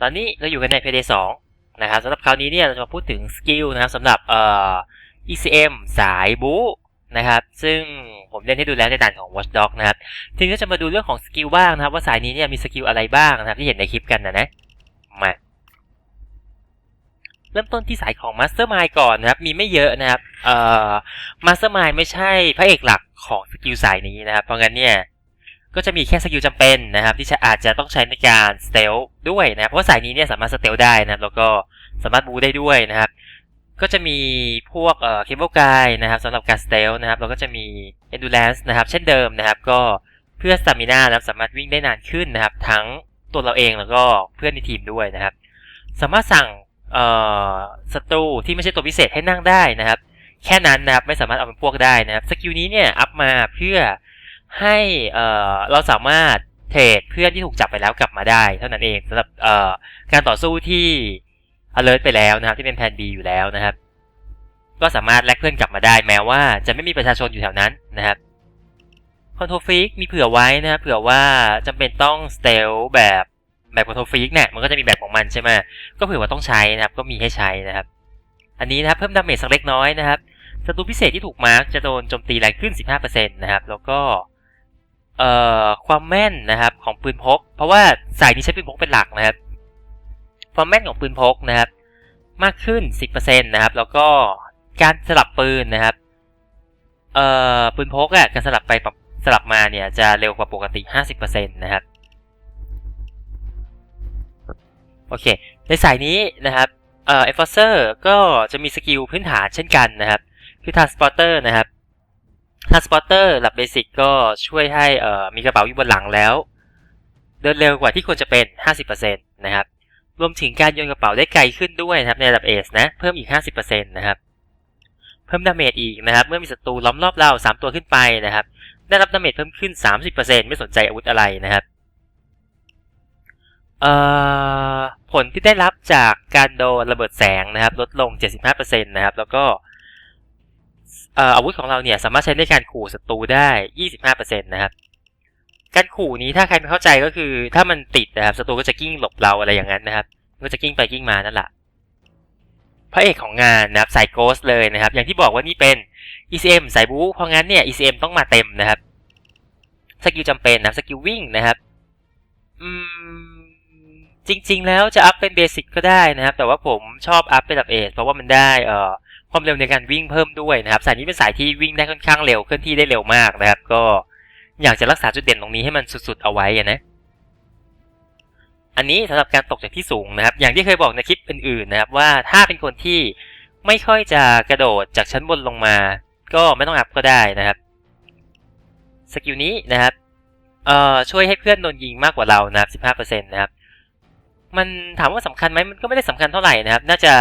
ตอนนี้เราอยู่กันใน Payday 2นะครับสำหรับคราวนี้เนี่ยเราจะมาพูดถึงสกิลนะครับสำหรับเอ่อ ECM สายบู๊นะครับ ซึ่งผมเล่นให้ดูแล้วในด่านของ Watchdog นะครับ ทีนี้ก็จะมาดูเรื่องของสกิลบ้างนะครับ ว่าสายนี้เนี่ยมีสกิลอะไรบ้างนะครับ ที่เห็นในคลิปกันนะนะมาเริ่มต้นที่สายของ Mastermind ก่อนนะครับ มีไม่เยอะนะครับเอ่อ Mastermind ไม่ใช่พระเอกหลักของสกิลสายนี้นะครับ เพราะงั้นเนี่ย ก็จะมีแค่สกิลจำเป็นนะครับ ที่อาจจะต้องใช้ในการสเตลด้วยนะครับเพราะว่าสายนี้เนี่ยสามารถสเตลได้นะครับ แล้วก็สามารถบูได้ด้วยนะครับ ก็จะมีพวกเอ่อเคเบิลกายนะครับสำหรับการสเตลนะครับแล้วก็จะมี endurance นะครับ เช่นเดิมนะครับ ก็เพื่อสตามินานะครับสามารถวิ่งได้นานขึ้นนะครับ ทั้งตัวเราเองแล้วก็เพื่อนในทีมด้วยนะครับ สามารถสั่งเอ่อศัตรูที่ไม่ใช่ตัวพิเศษให้นั่งได้นะครับ แค่นั้นนะครับไม่สามารถเอาเป็นพวกได้นะครับสกิลนี้เนี่ยอัพมาเพื่อ ให้เราสามารถเทรดเพื่อนที่ถูกจับไปแล้วกลับมาได้ เท่านั้นเองสำหรับการต่อสู้ที่ alert ไปแล้วนะครับที่เป็นแผน B อยู่แล้วนะครับ ก็สามารถแลกเพื่อนกลับมาได้ แม้ว่าจะไม่มีประชาชนอยู่แถวนั้นนะครับคอนโทรฟิกมีเผื่อไว้นะครับเผื่อว่าจำเป็นต้องสเตลแบบแบบคอนโทรฟิกเนี่ยมันก็จะมีแบบของมันใช่ไหมก็เผื่อว่าต้องใช้นะครับก็มีให้ใช้นะครับ อันนี้นะครับเพิ่มดาเมจสักเล็กน้อยนะครับศัตรูพิเศษที่ถูกมาร์กจะโดนโจมตีแรงขึ้น 15%นะครับแล้วก็ เอ่อความแม่นนะครับของปืนพก เพราะว่าสายนี้ใช้ปืนพกเป็นหลักนะครับ ความแม่นของปืนพกนะครับ มากขึ้น 10%นะครับ แล้วก็การสลับปืนนะครับเอ่อปืนพกอะการสลับไปสลับมาเนี่ยจะเร็วกว่าปกติ 50%นะครับโอเค ในสายนี้นะครับเอ่อ enforcer ก็จะมีสกิลพื้นฐานเช่นกันนะครับ คือ transporter นะครับ transporter หลับเบสิกก็ช่วยให้เอ่อมีกระเป๋าอยู่บนหลังแล้ว เดินเร็วกว่าที่ควรจะเป็น 50%นะครับ รวมถึงการโยนกระเป๋าได้ไกลขึ้นด้วยนะครับ ในระดับเอสนะ เพิ่มอีก 50%นะครับ เพิ่มดาเมจอีกนะครับ เมื่อมีศัตรูล้อมรอบเรา 3 ตัวขึ้นไปนะครับ ได้รับดาเมจเพิ่มขึ้น 30%ไม่สนใจอาวุธอะไรนะครับเอ่อผลที่ได้รับจากการโดนระเบิดแสงนะครับ ลดลง 75%นะครับ แล้วก็ อาวุธของเราเนี่ยสามารถใช้ในการขู่ศัตรูได้ 25%นะครับ การขู่นี้ถ้าใครไม่เข้าใจก็คือ ถ้ามันติดนะครับศัตรูก็จะกิ้งหลบเราอะไรอย่างนั้นนะครับก็จะกิ้งไปกิ้งมานั่นแหละพระเอกของงานนะครับสายโกสเลยนะครับ อย่างที่บอกว่านี่เป็น ECM สายบู๊เพราะงั้นเนี่ย ECM ต้องมาเต็มนะครับสกิลจำเป็นนะสกิลวิ่งนะครับอืมจริง ๆ แล้วจะอัพเป็นเบสิกก็ได้นะครับ แต่ว่าผมชอบอัพเป็นดับเอสเพราะว่ามันได้เอ่อ ความเร็วในการวิ่งเพิ่มด้วยนะครับ สายนี้เป็นสายที่วิ่งได้ค่อนข้างเร็วเคลื่อนที่ได้เร็วมากนะครับ ก็อยากจะรักษาจุดเด่นตรงนี้ให้มันสุดๆเอาไว้นะ อันนี้สำหรับการตกจากที่สูงนะครับ อย่างที่เคยบอกในคลิปอื่นๆนะครับว่าถ้าเป็นคนที่ไม่ค่อยจะกระโดดจากชั้นบนลงมา ก็ไม่ต้องอัพก็ได้นะครับสกิลนี้นะครับเอ่อช่วยให้เพื่อนโดนยิงมากกว่าเรานะครับ 15%นะครับ มันถามว่าสำคัญไหมมันก็ไม่ได้สำคัญเท่าไหร่นะครับ น่าจะ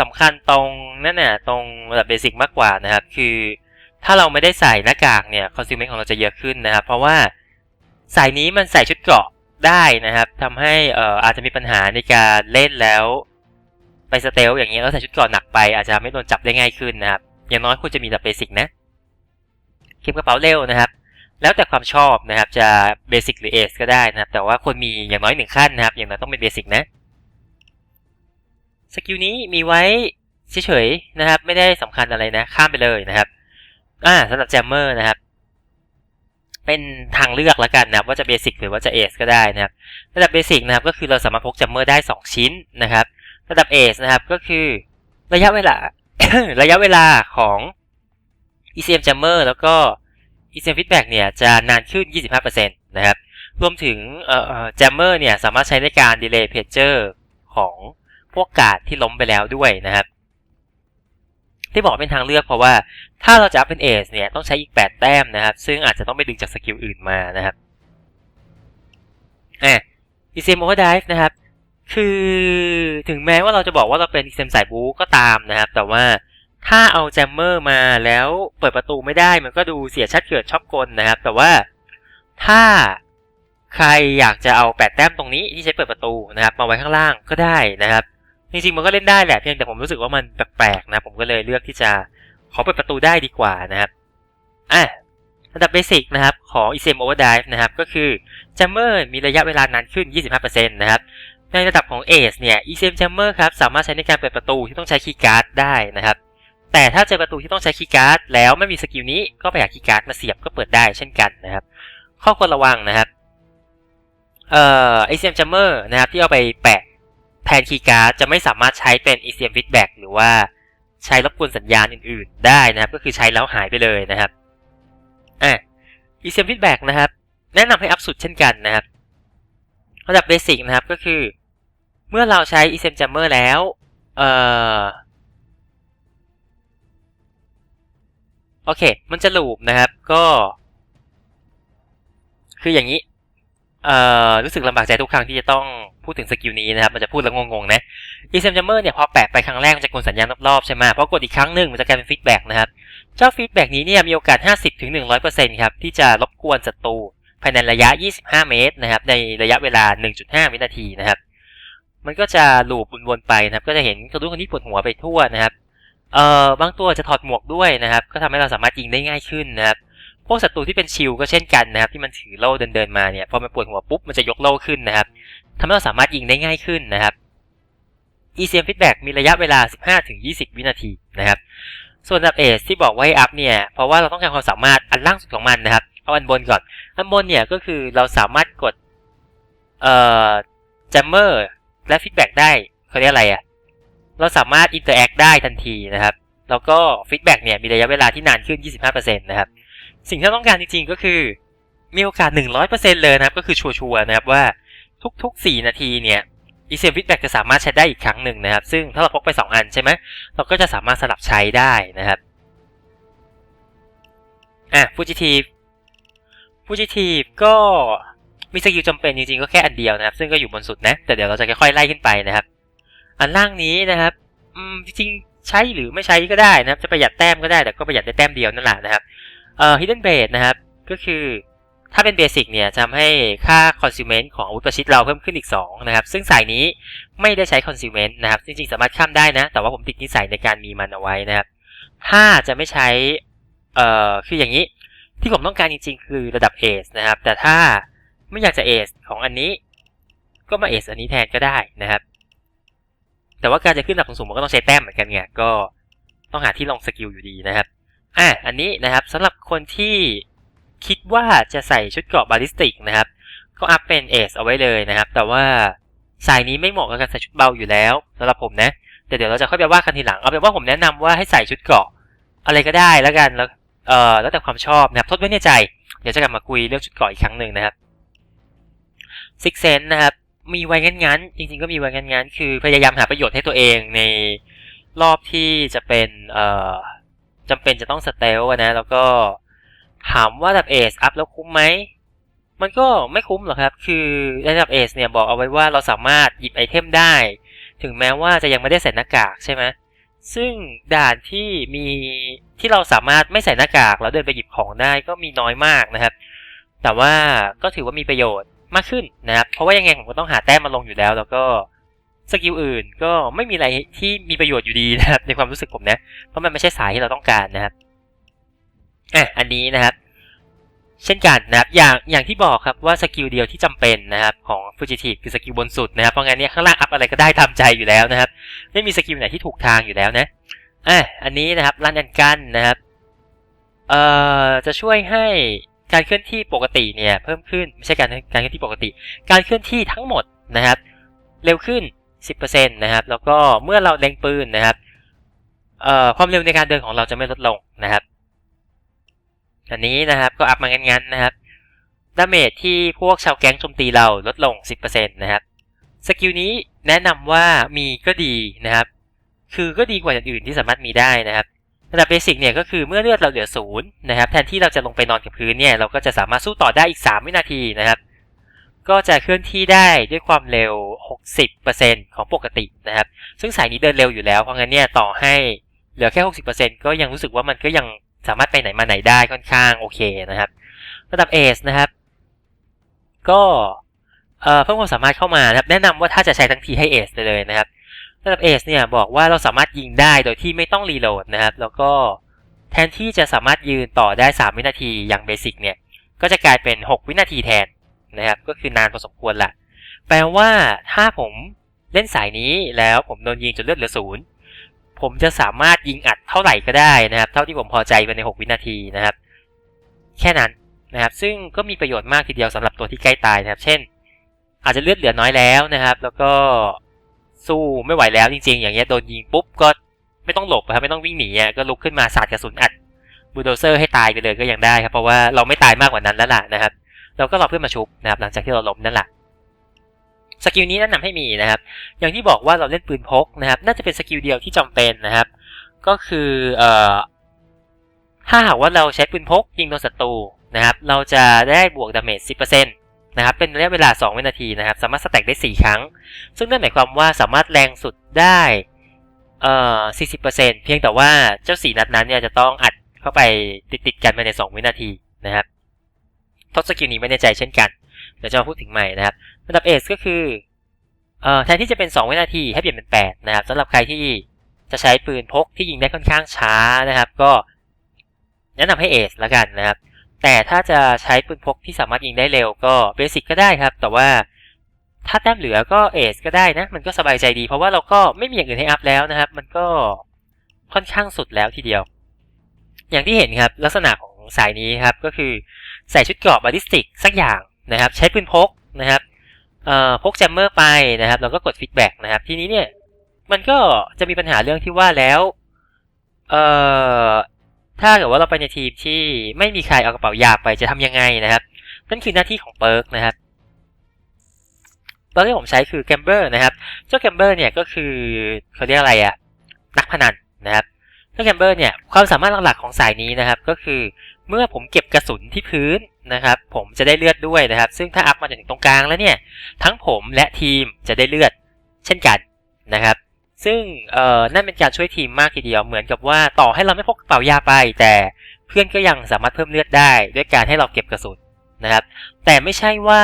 สำคัญตรงนั่นน่ะตรงระดับเบสิกมากกว่านะครับ คือ ถ้าเราไม่ได้ใส่หน้ากากเนี่ยคอนซูเมนต์ของเราจะเยอะขึ้นนะครับ เพราะว่าสายนี้มันใส่ชุดเกราะได้นะครับทำให้เอ่ออาจจะมีปัญหาในการเล่นแล้ว ไปสเตลอย่างเงี้ยแล้วใส่ชุดเกราะหนักไป อาจจะไม่โดนจับได้ง่ายขึ้นนะครับ อย่างน้อยควรจะมีแบบเบสิกนะเก็บกระเป๋าเร็วนะครับ แล้วแต่ความชอบนะครับจะเบสิกหรือเอสก็ได้นะครับ แต่ว่าควรมีอย่างน้อยหนึ่งขั้นนะครับ อย่างน้อยต้องเป็นเบสิกนะ สกิลนี้มีไว้เฉยๆนะครับ ไม่ได้สำคัญอะไรนะ ข้ามไปเลยนะครับอ่าสำหรับแจมเมอร์นะครับ เป็นทางเลือกแล้วกันนะครับว่าจะเบสิกหรือว่าจะเอสก็ได้นะครับ ระดับเบสิกนะครับก็คือเราสามารถพกแจมเมอร์ได้ 2 ชิ้นนะครับ ระดับเอสนะครับก็คือระยะเวลา ระยะเวลาของ ECM Jammer แล้วก็ ECM Feedback เนี่ยจะนานขึ้น 25%นะครับ รวมถึงเอ่อ Jammer เนี่ยสามารถใช้ในการ Delay Pager ของ พวกกาดที่ล้มไปแล้วด้วยนะครับ ที่บอกเป็นทางเลือกเพราะว่าถ้าเราจะอัพเป็นเอสเนี่ยต้องใช้อีก 8 แต้มนะครับ ซึ่งอาจจะต้องไปดึงจากสกิลอื่นมานะครับอะ ECM Overdrive นะครับ คือถึงแม้ว่าเราจะบอกว่าเราเป็น ECM สายบูก็ตามนะครับ แต่ว่าถ้าเอาแจมเมอร์มาแล้วเปิดประตูไม่ได้มันก็ดูเสียชัดเกิดชอบกลนะครับ แต่ว่าถ้าใครอยากจะเอาแปดแต้มตรงนี้ที่ใช้เปิดประตูนะครับ มาไว้ข้างล่างก็ได้นะครับ จริงๆมันก็เล่นได้แหละเพียงแต่ผมรู้สึกว่ามันแปลกๆนะ ผมก็เลยเลือกที่จะขอเปิดประตูได้ดีกว่านะครับอะระดับเบสิกนะครับของ ECM Overdrive นะครับก็คือ Jammer มีระยะเวลานานขึ้น 25%นะครับในระดับของ Ace เนี่ย ECM Jammer ครับสามารถใช้ในการเปิดประตูที่ต้องใช้คีย์การ์ดได้นะครับแต่ถ้าเจอประตูที่ต้องใช้คีย์การ์ดแล้วไม่มีสกิลนี้ก็ไปหาคีย์การ์ดมาเสียบก็เปิดได้เช่นกันนะครับข้อควรระวังนะครับเอ่อ ECM Jammer นะครับที่เอาไปแปะ แทนคีย์การ์ดจะไม่สามารถใช้เป็น ECM Feedback หรือว่าใช้รบกวนสัญญาณอื่นๆ ได้นะครับ ก็คือใช้แล้วหายไปเลยนะครับอะ ECM Feedback นะครับ แนะนำให้อัพสุดเช่นกันนะครับระดับเบสิกนะครับก็คือ เมื่อเราใช้ ECM Jammer แล้วเอ่อโอเค มันจะลูปนะครับ ก็ คืออย่างนี้ เอ่อรู้สึกลำบากใจทุกครั้งที่จะต้องพูดถึงสกิลนี้นะครับ มันจะพูดแล้วงงๆนะ ECM Jammer เนี่ยพอแปะไปครั้งแรกมันจะกดสัญญาณรอบๆใช่ไหมพอกดอีกครั้งหนึ่งมันจะกลายเป็นฟีดแบ็กนะครับ เจ้าฟีดแบ็กนี้เนี่ยมีโอกาส 50-100%ครับที่จะรบกวนศัตรูภายในระยะ 25 เมตรนะครับ ในระยะเวลา 1.5 วินาทีนะครับ มันก็จะลูปวนๆไปนะครับ ก็จะเห็นคนนู้นคนนี้ปวดหัวไปทั่วนะครับ เอ่อบางตัวจะถอดหมวกด้วยนะครับ ก็ทำให้เราสามารถยิงได้ง่ายขึ้นนะครับ พวกศัตรูที่เป็นชิลก็เช่นกันนะครับที่มันถือโล่เดินๆมาเนี่ยพอมันปวดหัวปุ๊บมันจะยกโล่ขึ้นนะครับทำให้เราสามารถยิงได้ง่ายขึ้นนะครับ ECM feedback มีระยะเวลา 15-20 วินาทีนะครับ ส่วนดับเอสที่บอกว่าให้อัพเนี่ย เพราะว่าเราต้องการความสามารถอันล่างสุดของมันนะครับ เอาอันบนก่อน อันบนเนี่ยก็คือเราสามารถกด เอ่อ jammer และ feedback ได้เขาเรียกอะไรอะเราสามารถ interact ได้ทันทีนะครับ แล้วก็ feedback เนี่ยมีระยะเวลาที่นานขึ้น 25%นะครับ สิ่งที่เราต้องการจริงๆก็คือ มีโอกาส 100%เลยนะครับ ก็คือชัวร์ๆนะครับว่าทุกๆ 4 นาทีเนี่ย ECM feedback จะสามารถใช้ได้อีกครั้งหนึ่งนะครับ ซึ่งถ้าเราพกไป 2 อันใช่ไหมเราก็จะสามารถสลับใช้ได้นะครับอะ fugitive fugitive ก็มีสกิลจำเป็นจริงๆ ก็แค่อันเดียวนะครับ ซึ่งก็อยู่บนสุดนะ แต่เดี๋ยวเราจะค่อยๆไล่ขึ้นไปนะครับ อันล่างนี้นะครับอืมจริงๆใช้หรือไม่ใช้ก็ได้นะครับ จะประหยัดแต้มก็ได้แต่ก็ประหยัดได้แต้มเดียวนั่นแหละนะครับ เอ่อ hidden blade นะครับ ก็คือถ้าเป็นเบสิกเนี่ยจะทำให้ค่า consument ของอาวุธประชิดเราเพิ่มขึ้นอีก 2 นะครับ ซึ่งสายนี้ไม่ได้ใช้ consument นะครับ จริงๆ สามารถข้ามได้นะ แต่ว่าผมติดนิสัยในการมีมันเอาไว้นะครับถ้าจะไม่ใช้ เอ่อ คืออย่างนี้ ที่ผมต้องการจริงๆ คือระดับ Ace นะครับ แต่ถ้าไม่อยากจะ Ace ของอันนี้ ก็มา Ace อันนี้แทนก็ได้นะครับ แต่ว่าการจะขึ้นระดับสูงมันก็ต้องใช้แต้มเหมือนกันไงก็ต้องหาที่ลงสกิลอยู่ดีนะครับ อะอันนี้นะครับสำหรับคนที่คิดว่าจะใส่ชุดเกราะบาลิสติกนะครับก็อัพเป็นเอสเอาไว้เลยนะครับ แต่ว่าสายนี้ไม่เหมาะกับการใส่ชุดเบาอยู่แล้วสำหรับผมนะแต่เดี๋ยวเราจะค่อยไปว่ากันทีหลังเอาเป็นว่าผมแนะนำว่าให้ใส่ชุดเกราะอะไรก็ได้แล้วกันแล้วเอ่อแล้วแต่ความชอบนะครับทดไว้ในใจ เดี๋ยวจะกลับมาคุยเรื่องชุดเกราะอีกครั้งหนึ่งนะครับซิกเซนนะครับมีไว้งั้นๆจริงๆก็มีไว้งั้นๆคือพยายามหาประโยชน์ให้ตัวเองในรอบที่จะเป็นเอ่อ จำเป็นจะต้องสเตลนะ แล้วก็ถามว่าดับเอสอัพแล้วคุ้มไหม มันก็ไม่คุ้มหรอกครับ คือระดับเอสเนี่ยบอกเอาไว้ว่าเราสามารถหยิบไอเทมได้ ถึงแม้ว่าจะยังไม่ได้ใส่หน้ากากใช่ไหมซึ่งด่านที่มีที่เราสามารถไม่ใส่หน้ากากแล้วเดินไปหยิบของได้ก็มีน้อยมากนะครับ แต่ว่าก็ถือว่ามีประโยชน์มากขึ้นนะครับ เพราะว่ายังไงผมก็ต้องหาแต้มมาลงอยู่แล้ว แล้วก็ สกิลอื่นก็ไม่มีอะไรที่มีประโยชน์อยู่ดีนะครับในความรู้สึกผมนะ เพราะมันไม่ใช่สายที่เราต้องการนะครับอะอันนี้นะครับ เช่นกันนะครับอย่างอย่างที่บอกครับว่าสกิลเดียวที่จำเป็นนะครับของ Fugitive คือสกิลบนสุดนะครับเพราะงั้นเนี่ยข้างล่างอัพอะไรก็ได้ทำใจอยู่แล้วนะครับ ไม่มีสกิลไหนที่ถูกทางอยู่แล้วนะอะอันนี้นะครับรันแอนกันนะครับเอ่อจะช่วยให้การเคลื่อนที่ปกติเนี่ยเพิ่มขึ้นไม่ใช่การการเคลื่อนที่ปกติ การเคลื่อนที่ทั้งหมดนะครับ เร็วขึ้น 10%นะครับ แล้วก็เมื่อเราเล็งปืนนะครับความเร็วในการเดินของเราจะไม่ลดลงนะครับ อันนี้นะครับก็อัพมางั้นๆนะครับดาเมจที่พวกชาวแก๊งโจมตีเราลดลง 10%นะครับ สกิลนี้แนะนำว่ามีก็ดีนะครับ คือก็ดีกว่าอย่างอื่นที่สามารถมีได้นะครับระดับเบสิกเนี่ยก็คือเมื่อเลือดเราเหลือศูนย์นะครับ แทนที่เราจะลงไปนอนกับพื้นเนี่ยเราก็จะสามารถสู้ต่อได้อีก 3 วินาทีนะครับ ก็จะเคลื่อนที่ได้ด้วยความเร็ว 60%ของปกตินะครับ ซึ่งสายนี้เดินเร็วอยู่แล้ว เพราะงั้นเนี่ยต่อให้เหลือแค่ 60%ก็ยังรู้สึกว่ามันก็ยังสามารถไปไหนมาไหนได้ค่อนข้างโอเคนะครับ ระดับเอสนะครับ ก็เพิ่มความสามารถเข้ามานะครับ แนะนำว่าถ้าจะใช้ทั้งทีให้เอสไปเลยนะครับ ระดับเอสเนี่ยบอกว่าเราสามารถยิงได้โดยที่ไม่ต้องรีโหลดนะครับ แล้วก็แทนที่จะสามารถยืนต่อได้ 3 วินาทีอย่างเบสิกเนี่ย ก็จะกลายเป็น 6 วินาทีแทน นะครับ ก็คือนานพอสมควรแหละ แปลว่าถ้าผมเล่นสายนี้แล้วผมโดนยิงจนเลือดเหลือศูนย์ผมจะสามารถยิงอัดเท่าไหร่ก็ได้นะครับ เท่าที่ผมพอใจภายใน 6 วินาทีนะครับ แค่นั้นนะครับ ซึ่งก็มีประโยชน์มากทีเดียวสำหรับตัวที่ใกล้ตายนะครับ เช่น อาจจะเลือดเหลือน้อยแล้วนะครับ แล้วก็สู้ไม่ไหวแล้วจริง ๆ อย่างเงี้ยโดนยิงปุ๊บก็ไม่ต้องหลบครับไม่ต้องวิ่งหนีก็ลุกขึ้นมาสาดกระสุนอัดบูลโดเซอร์ให้ตายไปเลยก็ยังได้ครับเพราะว่าเราไม่ตายมากกว่านั้นแล้วล่ะนะครับ เราก็รอเพื่อนมาชุบนะครับหลังจากที่เราล้มนั่นแหละสกิลนี้แนะนำให้มีนะครับ อย่างที่บอกว่าเราเล่นปืนพกนะครับ น่าจะเป็นสกิลเดียวที่จำเป็นนะครับ ก็คือเอ่อถ้าหากว่าเราใช้ปืนพกยิงโดนศัตรูนะครับ เราจะได้บวกดาเมจ10%นะครับ เป็นระยะเวลา 2 วินาทีนะครับ สามารถสแต็กได้ 4 ครั้ง ซึ่งนั่นหมายความว่าสามารถแรงสุดได้เอ่อ40%เพียงแต่ว่าเจ้าสีนัดนั้นเนี่ยจะต้องอัดเข้าไปติดๆกันภายใน 2 วินาทีนะครับ ทดสกิลนี้ไม่แน่ใจเช่นกัน เดี๋ยวจะมาพูดถึงใหม่นะครับระดับเอสก็คือเอ่อแทนที่จะเป็น 2 วินาทีให้เปลี่ยนเป็น 8 นะครับสำหรับใครที่จะใช้ปืนพกที่ยิงได้ค่อนข้างช้านะครับ ก็แนะนำให้เอสละกันนะครับ แต่ถ้าจะใช้ปืนพกที่สามารถยิงได้เร็วก็เบสิกก็ได้ครับ แต่ว่าถ้าแต้มเหลือก็เอสก็ได้นะ มันก็สบายใจดี เพราะว่าเราก็ไม่มีอย่างอื่นให้อัพแล้วนะครับ มันก็ค่อนข้างสุดแล้วทีเดียว อย่างที่เห็นครับลักษณะของสายนี้ครับก็คือ ใส่ชุดเกราะบาลิสติกสักอย่างนะครับ ใช้ปืนพกนะครับพกแจมเมอร์ไปนะครับแล้วก็กดฟีดแบ็กนะครับ ทีนี้เนี่ยมันก็จะมีปัญหาเรื่องที่ว่าแล้วเอ่อถ้าเกิดว่าเราไปในทีมที่ไม่มีใครเอากระเป๋ายาไปจะทำยังไงนะครับนั่นคือหน้าที่ของเปิร์กนะครับเปิร์กที่ผมใช้คือแกมเบอร์นะครับ เจ้าแกมเบอร์เนี่ยก็คือเขาเรียกอะไรอะนักพนันนะครับเจ้าแกมเบอร์เนี่ยความสามารถหลักๆของสายนี้นะครับ ก็คือ เมื่อผมเก็บกระสุนที่พื้นนะครับ ผมจะได้เลือดด้วยนะครับ ซึ่งถ้าอัพมาจนถึงตรงกลางแล้วเนี่ยทั้งผมและทีมจะได้เลือดเช่นกันนะครับ ซึ่งเอ่อนั่นเป็นการช่วยทีมมากทีเดียวเหมือนกับว่าต่อให้เราไม่พกกระเป๋ายาไป แต่เพื่อนก็ยังสามารถเพิ่มเลือดได้ ด้วยการให้เราเก็บกระสุนนะครับ แต่ไม่ใช่ว่า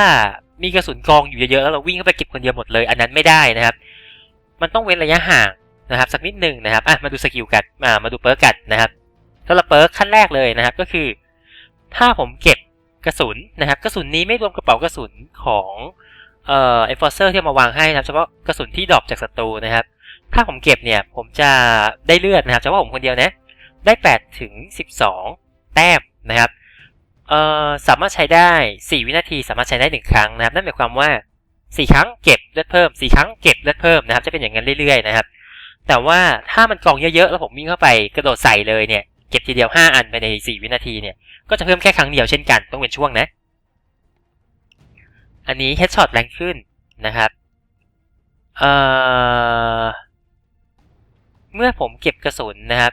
มีกระสุนกองอยู่เยอะๆแล้วเราวิ่งเข้าไปเก็บคนเดียวหมดเลย อันนั้นไม่ได้นะครับ มันต้องเว้นระยะห่างนะครับ สักนิดหนึ่งนะครับอะมาดูสกิลกันมามาดูเปิร์กกันนะครับ สำหรับเปิร์กขั้นแรกเลยนะครับก็คือ ถ้าผมเก็บกระสุนนะครับกระสุนนี้ไม่รวมกระเป๋ากระสุนของเอ่อ enforcer ที่มาวางให้นะครับเฉพาะกระสุนที่ดรอปจากศัตรูนะครับ ถ้าผมเก็บเนี่ยผมจะได้เลือดนะครับเฉพาะผมคนเดียวนะได้8ถึง12 แต้มนะครับเอ่อสามารถใช้ได้ 4 วินาที สามารถใช้ได้ 1 ครั้งนะครับนั่นหมายความว่า 4 ครั้งเก็บเลือดเพิ่ม 4 ครั้งเก็บเลือดเพิ่มนะครับ จะเป็นอย่างนั้นเรื่อยๆนะครับ แต่ว่าถ้ามันกองเยอะๆ แล้วผมวิ่งเข้าไปกระโดดใส่เลยเนี่ย เก็บทีเดียว 5 อันภายใน 4 วินาทีเนี่ย ก็จะเพิ่มแค่ครั้งเดียวเช่นกัน ต้องเป็นช่วงนะ อันนี้ headshot แรงขึ้นนะครับ เอ่อ เมื่อผมเก็บกระสุนนะครับ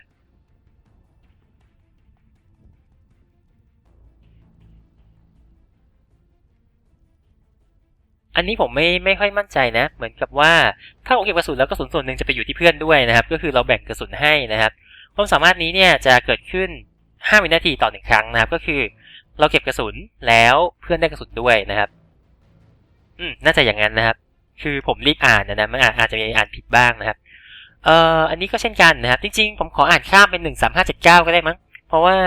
อันนี้ผมไม่ไม่ค่อยมั่นใจนะ เหมือนกับว่าถ้าผมเก็บกระสุนแล้วกระสุนส่วนหนึ่งจะไปอยู่ที่เพื่อนด้วยนะครับ ก็คือเราแบ่งกระสุนให้นะครับ ความสามารถนี้เนี่ยจะเกิดขึ้น 5 วินาทีต่อหนึ่งครั้งนะครับ ก็คือเราเก็บกระสุนแล้วเพื่อนได้กระสุนด้วยนะครับ อืมน่าจะอย่างนั้นนะครับ คือผมรีบอ่านนะนะมันอาจจะมีอ่านผิดบ้างนะครับ เอ่ออันนี้ก็เช่นกันนะครับ จริงๆ ผมขออ่านข้ามเป็นหนึ่งสามห้าเจ็ดเก้าก็ได้มั้ง เพราะว่า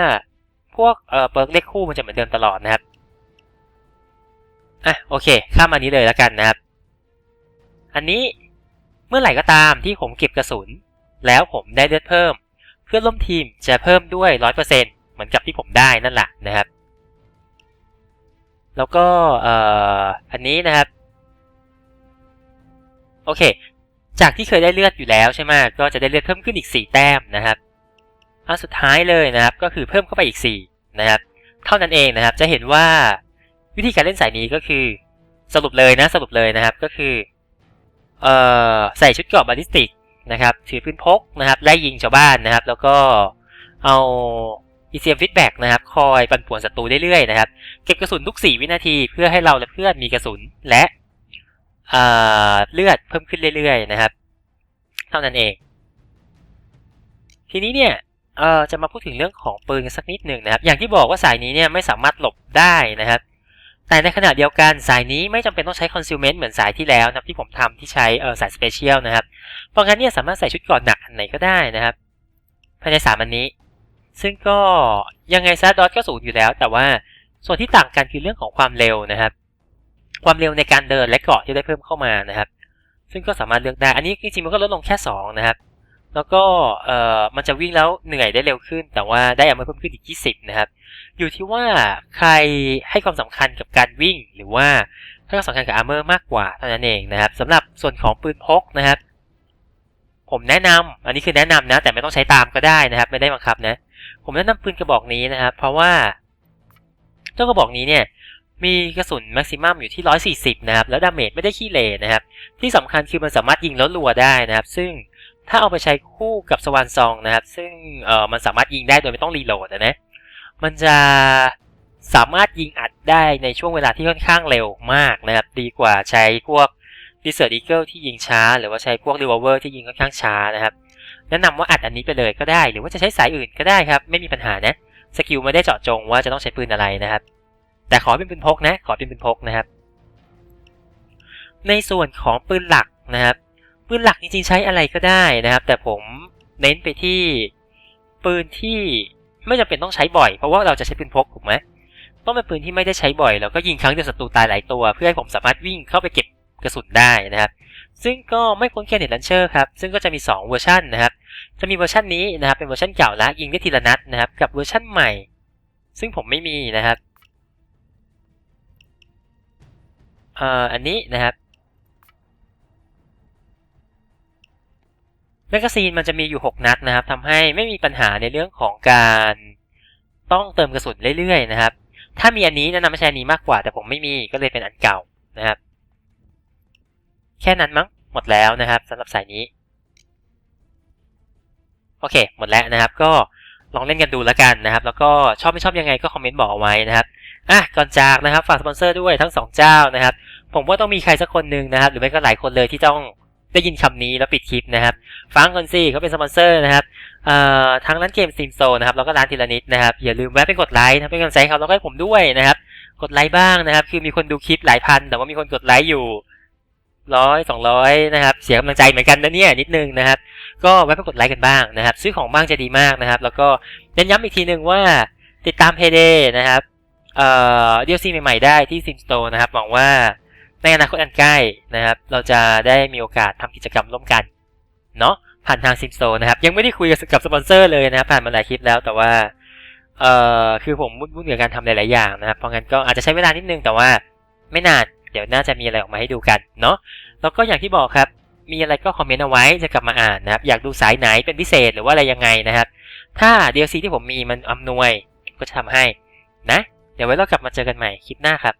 พวกเอ่อเปิร์กเลขคู่มันจะเหมือนเดิมตลอดนะครับอะโอเค ข้ามอันนี้เลยแล้วกันนะครับ อันนี้เมื่อไหร่ก็ตามที่ผมเก็บกระสุน แล้วผมได้เลือดเพิ่ม เพื่อนร่วมทีมจะเพิ่มด้วยร้อยเปอร์เซ็นเหมือนกับที่ผมได้นั่นแหละนะครับ แล้วก็เอ่ออันนี้นะครับ โอเค จากที่เคยได้เลือดอยู่แล้วใช่ไหมก็จะได้เลือดเพิ่มขึ้นอีก 4 แต้มนะครับอันสุดท้ายเลยนะครับ ก็คือเพิ่มเข้าไปอีก 4 นะครับ เท่านั้นเองนะครับ จะเห็นว่าวิธีการเล่นสายนี้ก็คือสรุปเลยนะสรุปเลยนะครับก็คือ เอ่อใส่ชุดเกราะบาลิสติก นะครับถือปืนพกนะครับไล่ยิงชาวบ้านนะครับ แล้วก็เอาอีเซียมฟิตแบ็กนะครับคอยปั่นป่วนศัตรูเรื่อยๆนะครับ เก็บกระสุนทุก 4 วินาทีเพื่อให้เราและเพื่อนมีกระสุนและเลือดเพิ่มขึ้นเรื่อยๆนะครับ เท่านั้นเอง ทีนี้เนี่ยเออจะมาพูดถึงเรื่องของปืนกันสักนิดหนึ่งนะครับ อย่างที่บอกว่าสายนี้เนี่ยไม่สามารถหลบได้นะครับ แต่ในขณะเดียวกันสายนี้ไม่จำเป็นต้องใช้ concealment เหมือนสายที่แล้วนะที่ผมทำที่ใช้เออสาย special นะครับ เพราะงั้นเนี่ยสามารถใส่ชุดก่อนหนักอันไหนก็ได้นะครับภายในสามอันนี้ ซึ่งก็ยังไงซะดอทก็สูงอยู่แล้ว แต่ว่าส่วนที่ต่างกันคือเรื่องของความเร็วนะครับ ความเร็วในการเดินและเกาะที่ได้เพิ่มเข้ามานะครับ ซึ่งก็สามารถเลือกได้ อันนี้จริงๆมันก็ลดลงแค่ 2 นะครับ แล้วก็เอ่อมันจะวิ่งแล้วเหนื่อยได้เร็วขึ้น แต่ว่าได้อาร์เมอร์เพิ่มขึ้นอีก 20 นะครับ อยู่ที่ว่าใครให้ความสำคัญกับการวิ่งหรือว่าให้ความสำคัญกับอาร์เมอร์มากกว่าเท่านั้นเองนะครับสำหรับส่วนของปืนพกนะครับ ผมแนะนำอันนี้คือแนะนำนะ แต่ไม่ต้องใช้ตามก็ได้นะครับ ไม่ได้บังคับนะ ผมแนะนำปืนกระบอกนี้นะครับ เพราะว่า เจ้ากระบอกนี้เนี่ยมีกระสุนแม็กซิมัมอยู่ที่ 140 นะครับ แล้วดาเมจไม่ได้ขี้เหร่นะครับ ที่สำคัญคือมันสามารถยิงแล้วรัวได้นะครับ ซึ่งถ้าเอาไปใช้คู่กับสวานซองนะครับ ซึ่งเออมันสามารถยิงได้โดยไม่ต้องรีโหลดอะนะ มันจะสามารถยิงอัดได้ในช่วงเวลาที่ค่อนข้างเร็วมากนะครับ ดีกว่าใช้พวก Desert Eagle ที่ยิงช้า หรือว่าใช้พวก Revolver ที่ยิงค่อนข้างช้านะครับแนะนำว่าอัดอันนี้ไปเลยก็ได้ หรือว่าจะใช้สายอื่นก็ได้ครับ ไม่มีปัญหานะสกิลไม่ได้เจาะจงว่าจะต้องใช้ปืนอะไรนะครับ แต่ขอเป็นปืนพกนะ ขอเป็นปืนพกนะครับ ในส่วนของปืนหลักนะครับ ปืนหลักจริงๆใช้อะไรก็ได้นะครับ แต่ผมเน้นไปที่ปืนที่ไม่จำเป็นต้องใช้บ่อย เพราะว่าเราจะใช้ปืนพกถูกไหมต้องเป็นปืนที่ไม่ได้ใช้บ่อยแล้วก็ยิงครั้งเดียวศัตรูตายหลายตัว เพื่อให้ผมสามารถวิ่งเข้าไปเก็บ กระสุนได้นะครับ ซึ่งก็ไม่พ้นแค่เน็ตลันเชอร์ครับ ซึ่งก็จะมี 2 เวอร์ชันนะครับ จะมีเวอร์ชันนี้นะครับ เป็นเวอร์ชันเก่าแล้วยิงได้ทีละนัดนะครับ กับเวอร์ชันใหม่ ซึ่งผมไม่มีนะครับเอ่ออันนี้นะครับแมกกาซีนมันจะมีอยู่ 6 นัดนะครับทำให้ไม่มีปัญหาในเรื่องของการต้องเติมกระสุนเรื่อยๆนะครับ ถ้ามีอันนี้แนะนำให้ใช้อันนี้มากกว่า แต่ผมไม่มีก็เลยเป็นอันเก่านะครับ แค่นั้นมั้งหมดแล้วนะครับสำหรับสายนี้ โอเค หมดแล้วนะครับ ก็ลองเล่นกันดูแล้วกันนะครับ แล้วก็ชอบไม่ชอบยังไงก็คอมเมนต์บอกเอาไว้นะครับอะก่อนจากนะครับฝากสปอนเซอร์ด้วยทั้งสองเจ้านะครับ ผมว่าต้องมีใครสักคนหนึ่งนะครับ หรือไม่ก็หลายคนเลยที่ต้องได้ยินคำนี้แล้วปิดคลิปนะครับ ฟังก่อนสิเขาเป็นสปอนเซอร์นะครับเอ่อทั้งร้านเกมซีมโซนะครับแล้วก็ร้านทีละนิดนะครับ อย่าลืมแวะไปกดไลค์นะเป็นกำลังใจเขาแล้วก็ให้ผมด้วยนะครับ กดไลค์บ้างนะครับ คือมีคนดูคลิปหลายพัน แต่ว่ามีคนกดไลค์อยู่ ร้อยสองร้อยนะครับเสียกำลังใจเหมือนกันนะเนี่ยนิดนึงนะครับ ก็แวะไปกดไลค์กันบ้างนะครับ ซื้อของบ้างจะดีมากนะครับ แล้วก็เน้นย้ำอีกทีหนึ่งว่าติดตามเพเดนะครับเอ่อ DLC ใหม่ๆได้ที่ Sim Store นะครับหวังว่าในอนาคตอันใกล้นะครับ เราจะได้มีโอกาสทำกิจกรรมร่วมกันเนาะผ่านทาง Sim Store นะครับ ยังไม่ได้คุยกับสปอนเซอร์เลยนะครับ ผ่านมาหลายคลิปแล้วแต่ว่าเอ่อคือผมวุ่นๆกับการทำหลาย ๆ อย่างนะครับ เพราะงั้นก็อาจจะใช้เวลานิดนึงแต่ว่าไม่นาน เดี๋ยวน่าจะมีอะไรออกมาให้ดูกันเนาะแล้วก็อย่างที่บอกครับ มีอะไรก็คอมเมนต์เอาไว้จะกลับมาอ่านนะครับ อยากดูสายไหนเป็นพิเศษหรือว่าอะไรยังไงนะครับ ถ้า DLC ที่ผมมีมันอำนวยก็จะทำให้นะ เดี๋ยวไว้เรากลับมาเจอกันใหม่คลิปหน้าครับ